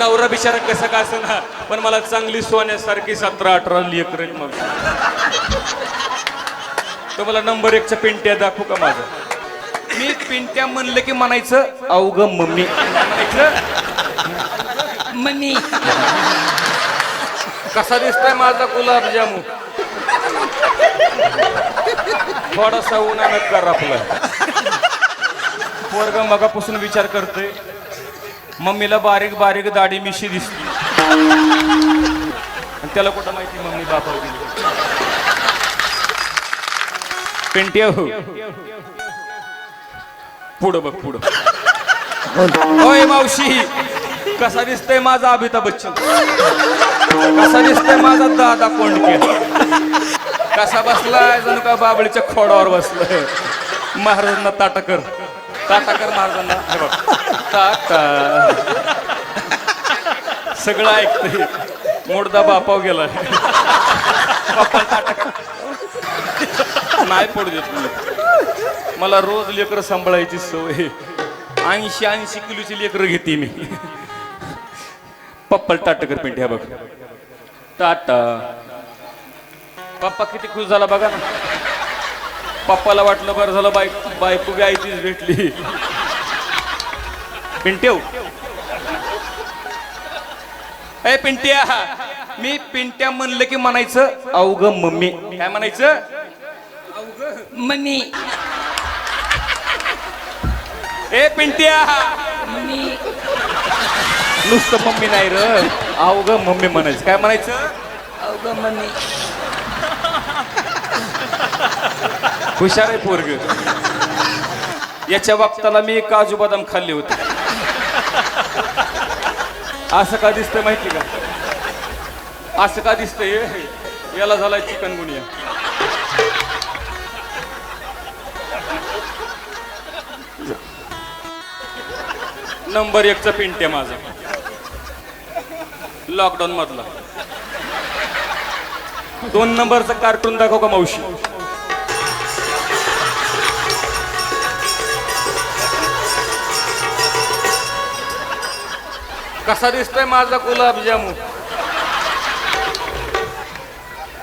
नवरा बिचारा कसं का ना? पण मला चांगली सोन्यासारखी सतरा अठरा लेकर मावशी तुम्हाला नंबर एकच्या पिंट्या दाखवू का माझं? मी पिंट्या म्हणलं की म्हणायचं अवघ मम्मी. म्हणायचं मम्मी. कसा दिसतोय माझा गुलाबजामू थोडासा उन्हानं कर आपला. पोरग मगापासून विचार करतोय. मम्मीला बारीक बारीक दाढी मिशी दिसली. आणि त्याला कुठं माहिती मम्मी बापा पेंटी हो. पुढं बघ पुढं. होय मावशी कसा दिसतंय माझा अमिताभ बच्चन? कसा दिसतंय माझा दादा कोंडके? कसा बसलाय जणू का बाबळीच्या खोडावर बसलाय? महाराजांना ताटकर टाटाकर महाराजांना हे बघ. टाटा सगळं ऐकते मोडदा बापाव गेला नाही पडू देत मी. मला रोज लेकरं सांभाळायची सवय. ऐंशी ऐंशी किलोची लेकरं घेते मी. पप्पल टाटकर पिंट्या बघ. टाटा पप्पा किती खुश झाला बघा ना. पप्पाला वाटलं बरं झालं बायक बायको गायचीच भेटली. पिंट्याव ए पिंट्या मी पिंट्या म्हणलं की म्हणायचं अवघ मम्मी. काय म्हणायचं? मम्मी. ए पिंट्या. नुसतं मम्मी नाही र. अवघ मम्मी म्हणायचं. काय म्हणायचं? अवघ मम्मी. हुशार आहे पोरग. याच्या बाबताला मी काजू बदाम खाल्ले होते. असं का दिसतंय माहिती का? असं का दिसतंय? याला झालाय चिकन गुनिया. नंबर एकचा पिंट आहे माझा. लॉकडाऊन मधला. दोन नंबरचा कार्टून दाखव का मावशी? कसा दिसतोय माझा गुलाबजामू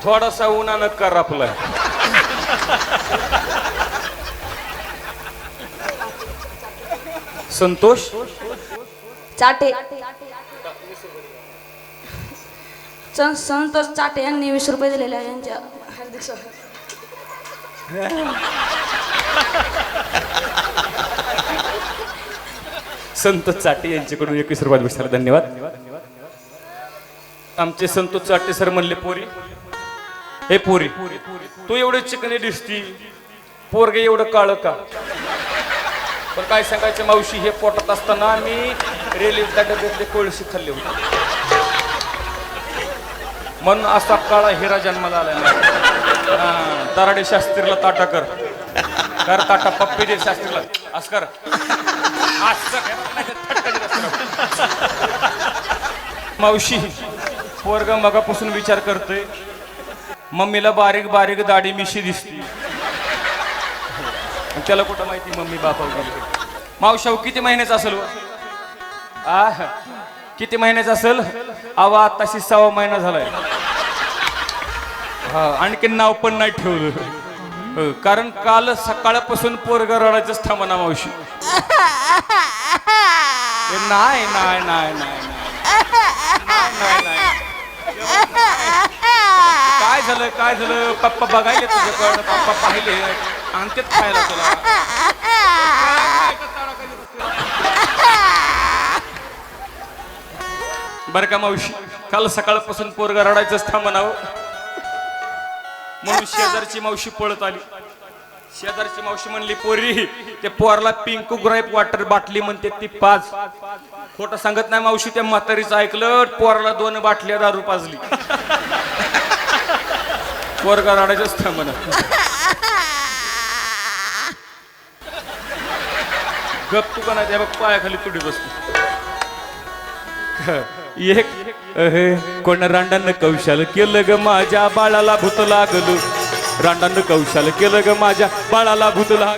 थोडासा उन्हानं कर आपला संतोष? चाटे. च- संतोष चाटे यांनी वीस रुपये दिलेले आहे यांच्या हार्दिक स्वागत. संतोष चाटे यांच्याकडून एकवीस रुपयात भेटला धन्यवाद. आमचे संतोष चाटे सर म्हणले पोरी हे पोरी तू एवढे चिकने दिसती पोरग एवढं काळ का? पण काय सांगायचं मावशी हे पोटात असताना मी रेल्वेच्या डब्यातले कोळशी खाल्ले होते. म्हणून असा काळा हिरा जन्माला आला नाही. हा, दराडे शास्त्रीला ताटा कर. कर ताटा पप्पी दे शास्त्रीला. असं कर. असं कर. नाही तर फटका देत मावशी पोरग मगापासून विचार करतोय. मम्मीला बारीक बारीक दाढी मिशी दिसती. आणि त्याला कुठं माहिती मम्मी बापा गेली मावशाव किती महिन्याचा असेल हो? व? आ किती महिन्याचा असेल? आवा आताशी सहा महिना झालाय. हा आणखी नाव पण नाही ठेवलं. कारण काल सकाळपासून पोरग रडायचंच थांबना मावशी. नाही नाही नाही नाही काय झालं काय झालं? पप्पा बघायले तुझ्याकडं पप्पा पाहिले. आणखीच खायला तुला बर का मावशी? काल सकाळपासून पोरगा रडायचंच थांबनाव हो. म्हणून शेजारची मावशी पळत आली. शेजारची मावशी म्हणली पोरी ते पोरला पिंकू ग्राईप वॉटर बाटली म्हणते ती पाच खोटं सांगत नाही मावशी त्या म्हातारीचं ऐकलं पोराला दोन बाटल्या दारू पाजली. पोरगा रडायचंच थांबना गप तू का नाही त्या बघ पायाखाली तुडी बसतो एक कोण रांडानं कौशाल केलं ग माझ्या बाळाला भूत लागलो. रांडानं कौशाल केलं ग माझ्या बाळाला भूत लाग